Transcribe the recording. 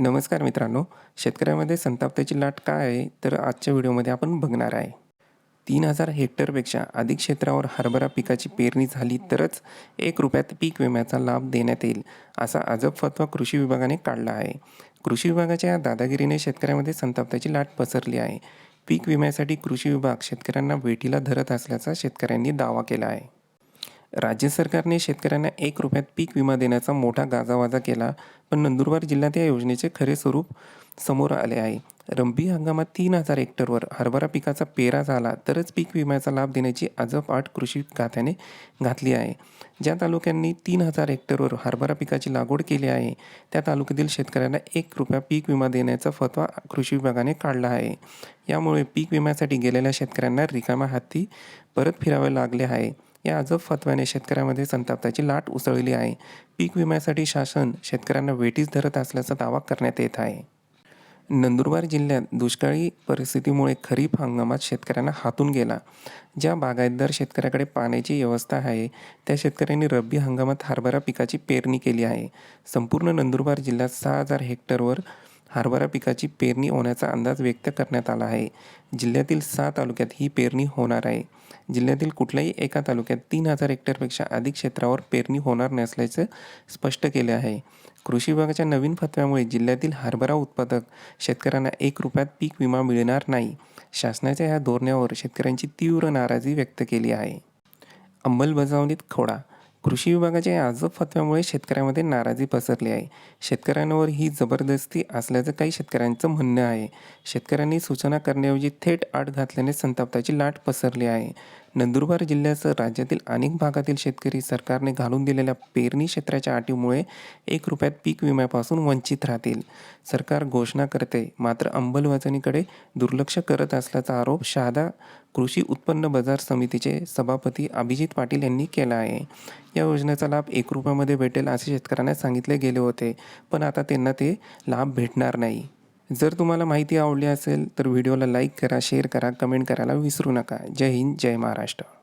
नमस्कार मित्रांनो. शेतकऱ्यामध्ये संतापतेची लाट काय आहे तर आजच्या व्हिडिओमध्ये आपण बघणार आहे. तीन हजार हेक्टरपेक्षा अधिक क्षेत्रावर हरभरा पिकाची पेरणी झाली तरच एक रुपयात पीक विम्याचा लाभ देण्यात येईल असा अजब फतवा कृषी विभागाने काढला आहे. कृषी विभागाच्या या दादागिरीने शेतकऱ्यामध्ये संतापताची लाट पसरली आहे. पीक विम्यासाठी कृषी विभाग शेतकऱ्यांना वेठीला धरत असल्याचा शेतकऱ्यांनी दावा केला आहे. राज्य सरकारने शेतकऱ्यांना एक रुपयात पीक विमा देण्याचा मोठा गाजावाजा केला पण नंदुरबार जिल्ह्यात या योजनेचे खरे स्वरूप समोर आले आहे. रब्बी हंगामात तीन हजार हेक्टरवर हरभरा पिकाचा पेरा झाला तरच पीक विम्याचा लाभ देण्याची अजब आट कृषी खात्याने घातली आहे. ज्या तालुक्यांनी तीन हजार हेक्टरवर हरभरा पिकाची लागवड केली आहे त्या तालुक्यातील शेतकऱ्यांना एक रुपया पीक विमा देण्याचा फतवा कृषी विभागाने काढला आहे. यामुळे पीक विम्यासाठी गेलेल्या शेतकऱ्यांना रिकाम्या हाती परत फिरावे लागले आहे. या अजब फतव्याने शेतकऱ्यामध्ये संतापताची लाट उसळली आहे. पीक विम्यासाठी शासन शेतकऱ्यांना वेटीस धरत असल्याचा दावा करण्यात येत आहे. नंदुरबार जिल्ह्यात दुष्काळी परिस्थितीमुळे खरीप हंगामात शेतकऱ्यांना हातून गेला. ज्या बागायतदार शेतकऱ्याकडे पाण्याची व्यवस्था आहे त्या शेतकऱ्यांनी रब्बी हंगामात हरभरा पिकाची पेरणी केली आहे. संपूर्ण नंदुरबार जिल्ह्यात सहा हजार हेक्टरवर हरभरा पिकाची पेरणी होण्याचा अंदाज व्यक्त करण्यात आला आहे. जिल्ह्यातील सहा तालुक्यात ही पेरणी होणार आहे. जिल्ह्यातील कुठल्याही एका तालुक्यात तीन हजार हेक्टरपेक्षा अधिक क्षेत्रावर पेरणी होणार नसल्याचं स्पष्ट केले आहे. कृषी विभागाच्या नवीन फतव्यामुळे जिल्ह्यातील हरभरा उत्पादक शेतकऱ्यांना एक रुपयात पीक विमा मिळणार नाही. शासनाच्या या धोरणावर शेतकऱ्यांची तीव्र नाराजी व्यक्त केली आहे. अंमलबजावणीत खोडा कृषी विभागाच्या या अजब फतव्यामुळे शेतकऱ्यामध्ये नाराजी पसरली आहे. शेतकऱ्यांवर ही जबरदस्ती असल्याचं काही शेतकऱ्यांचं म्हणणं आहे. शेतकऱ्यांनी सूचना करण्याऐवजी थेट आड घातल्याने संतापताची लाट पसरली आहे. नंदुरबार जिल्ह्यासह राज्यातील अनेक भागातील शेतकरी सरकारने घालून दिलेल्या पेरणी क्षेत्राच्या अटीमुळे एक रुपयात पीक विम्यापासून वंचित राहतील. सरकार घोषणा करते मात्र अंमलबजावणीकडे दुर्लक्ष करत असल्याचा आरोप शहादा कृषी उत्पन्न बाजार समितीचे सभापती अभिजित पाटील यांनी केला आहे. या योजनेचा लाभ एक रुपयामध्ये भेटेल असे शेतकऱ्यांना सांगितले गेले होते पण आता त्यांना ते लाभ भेटणार नाही. जर तुम्हाला माहिती आवडली असेल तर व्हिडिओला लाईक करा शेअर करा कमेंट करायला विसरू नका. जय हिंद जय महाराष्ट्र.